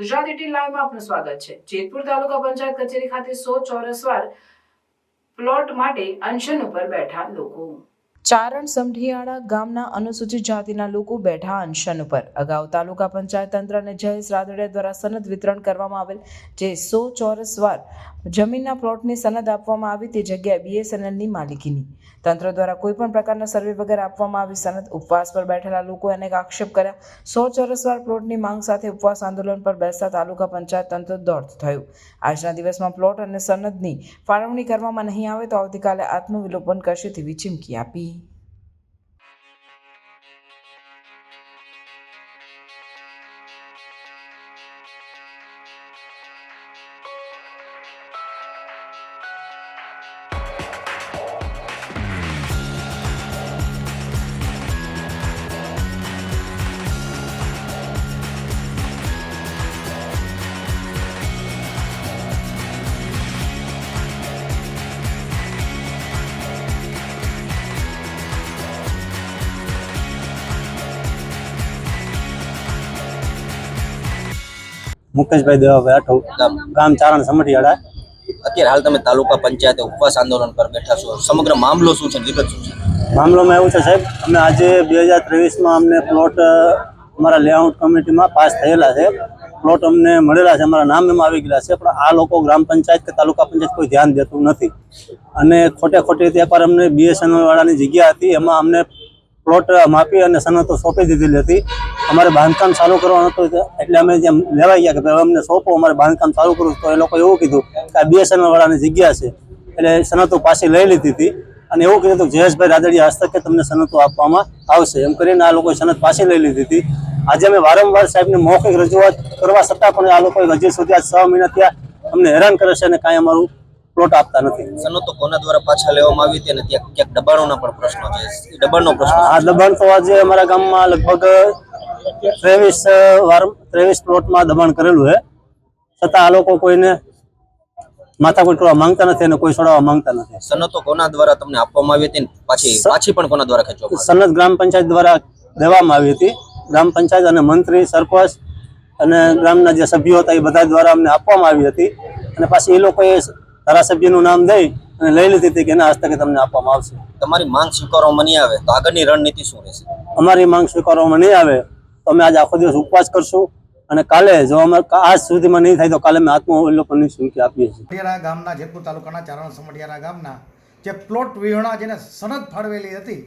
Gujarat at લાઈવમાં આપનું સ્વાગત છે. જેતપુર તાલુકા પંચાયત કચેરી ખાતે સો ચોરસ વાર પ્લોટ માટે અનશન ઉપર બેઠા લોકો. ચારણ સમઢિયાળા ગામના અનુસૂચિત જાતિના લોકો બેઠા અનશન ઉપર. અગાઉ તાલુકા પંચાયત તંત્ર અને જયેશ રાદડિયા દ્વારા સનદ વિતરણ કરવામાં આવેલ જે સો ચોરસ વાર જમીનના પ્લોટની સનદ આપવામાં આવી તે જગ્યાએ બીએસએનએલની માલિકીની તંત્ર દ્વારા કોઈ પણ પ્રકારના સર્વે વગર આપવામાં આવી સનદ, ઉપવાસ પર બેઠેલા લોકોએ અનેક આક્ષેપ કર્યા. સો ચોરસવાર પ્લોટની માંગ સાથે ઉપવાસ આંદોલન પર બેસતા તાલુકા પંચાયત તંત્ર દોડતું થયું. આજના દિવસમાં પ્લોટ અને સનદની ફાળવણી કરવામાં નહીં આવે તો આવતીકાલે આત્મવિલોપન કરશે તેવી ચીમકી આપી. મુકેશભાઈ દેવાભાઈ આઠવ ગામ ગામ ચારણ સમઢિયાળા અત્યારે હાલ તમે તાલુકા પંચાયતે ઉપવાસ આંદોલન પર બેઠા છો. સમગ્ર મામલો શું છે વિગત શું છે? મામલોમાં એવું છે સાહેબ અમે આજે બે હજાર ત્રેવીસમાં અમને પ્લોટ અમારા લેઆઉટ કમિટીમાં પાસ થયેલા છે. પ્લોટ અમને મળેલા છે અમારા નામ એમાં આવી ગયેલા છે પણ આ લોકો ગ્રામ પંચાયત કે તાલુકા પંચાયત કોઈ ધ્યાન દેતું નથી. અને ખોટે ખોટી રીતે એકવાર અમને બીએસએનએલ વાળાની જગ્યા હતી એમાં અમને પ્લોટ માપી અને સનતો સોંપી દીધેલી હતી. અમારે બાંધકામ ચાલુ કરવાનું હતું એટલે અમે જેમ લેવાઈ ગયા કે ભાઈ અમને સોંપો, અમારે બાંધકામ ચાલુ કરવું તો એ લોકો એવું કીધું કે આ બીએસએનએલ વાળાની જગ્યા છે. એટલે સનતો પાછી લઈ લીધી હતી. અને એવું કીધું હતું જયેશભાઈ રાદડિયા હસ્તકે તમને સનતો આપવામાં આવશે. એમ કરીને આ લોકોએ સનત પાછી લઈ લીધી હતી. આજે અમે વારંવાર સાહેબને મૌખિક રજૂઆત કરવા છતાં પણ આ લોકોએ હજી સુધી આ છ મહિના ત્યાં અમને હેરાન કરે છે અને કાંઈ અમારું પ્લોટ આપતા નથી. સનતો કોના દ્વારા પાછા લેવામાં આવી હતી અને ત્યાં ક્યાંક દબાણોના પણ પ્રશ્નો છે? દબાણનો પ્રશ્ન આ દબાણ તો આજે અમારા ગામમાં લગભગ ત્રેવીસ વાર ત્રેવીસ પ્લોટમાં દબાણ કરેલું છે. છતાં આ લોકો કોઈને માથાકૂટ કરવા માંગતા નથી અને કોઈ છોડાવવા માંગતા નથી. સનતો કોના દ્વારા તમને આપવામાં આવી હતી પાછી પાછી પણ કોના દ્વારા ખેંચવામાં સનત ગ્રામ પંચાયત દ્વારા દેવામાં આવી હતી. ગ્રામ પંચાયત અને મંત્રી સરપંચ અને ગ્રામના જે સભ્યો હતા એ બધા દ્વારા અમને આપવામાં આવી હતી. અને પાછી એ લોકોએ ધારાસભ્યનું નામ દઈ અને લઈ લીધી હતી કે એના હસ્તકે તમને આપવામાં આવશે. તમારી માંગ સ્વીકારવામાં નહીં આવે તો આગળની રણનીતિ શું રહેશે? અમારી માંગ સ્વીકારવામાં નહીં આવે તો અમે આજે આખો દિવસ ઉપવાસ કરશું અને કાલે જો અમે આજ સુધીમાં નહીં થાય તો કાલે અમે આત્મવિલોપનની ચીમકી આપીએ છીએ. ગામના જેતપુર તાલુકાના ચારણ સમઢિયારા ગામના જે પ્લોટ વિહોણા જેને સનદ ફાળવેલી હતી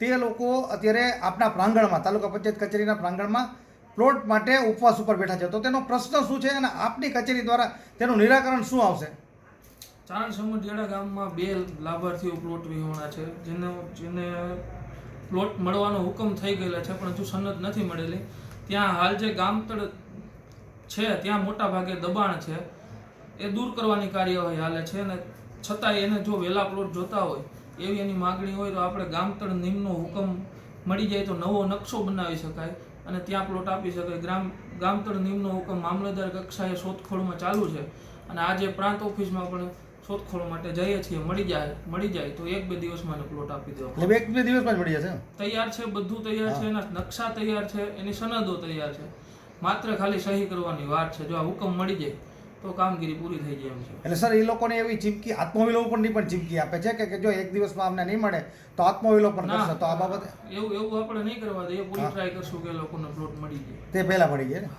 તે લોકો અત્યારે આપના પ્રાંગણમાં તાલુકા પંચાયત કચેરીના પ્રાંગણમાં પ્લોટ માટે ઉપવાસ ઉપર બેઠા છે. તો તેનો પ્રશ્ન શું છે અને આપની કચેરી દ્વારા તેનું નિરાકરણ શું આવશે? ચારણ સમુદ્રિયાળા ગામમાં બે લાભાર્થીઓ પ્લોટ વિહોણા છે, જેને જેને પ્લોટ મળવાનો હુકમ થઈ ગયેલા છે, પણ હજુ સનદ નથી મળેલી. ત્યાં હાલ જે ગામતળ છે, ત્યાં મોટા ભાગે દબાણ છે. એ દૂર કરવાની કાર્યવાહી હાલે છે અને છતાંય એને જો વહેલા પ્લોટ જોતા હોય, એવી એની માગણી હોય તો આપણે ગામતળ નિમનો હુકમ મળી જાય તો નવો નકશો બનાવી શકાય અને ત્યાં પ્લોટ આપી શકાય. ગ્રામ ગામતળ નિમનો હુકમ મામલતદાર કક્ષાએ શોધખોળમાં ચાલુ છે અને આજે પ્રાંત ઓફિસમાં પણ શોધખોળ માટે જઈએ છીએ મળી જાય મળી જાય તો એક બે દિવસમાં એનો પ્લોટ આપી દેવો એટલે એક બે દિવસમાં જ મળી જશે તૈયાર છે બધું તૈયાર છે એના નકશા તૈયાર છે એની સનદો તૈયાર છે. માત્ર ખાલી સહી કરવાની વાર છે જો આ હુકમ મળી જાય તો કામગીરી પૂરી થઈ જાય એમ છે. એટલે સર એ લોકોને એવી ચીમકી આત્મવિલોપનની પણ ચીમકી આપે છે કે- જો એક દિવસમાં અમને નહીં મળે તો આત્મવિલોપન. કરશે તો આ બાબતે? એવું એવું આપણે નહીં કરવા દઈએ પૂરી ટ્રાય કરશું કે એ લોકોને પ્લોટ મળી જાય. તે પહેલા મળી જાય ને?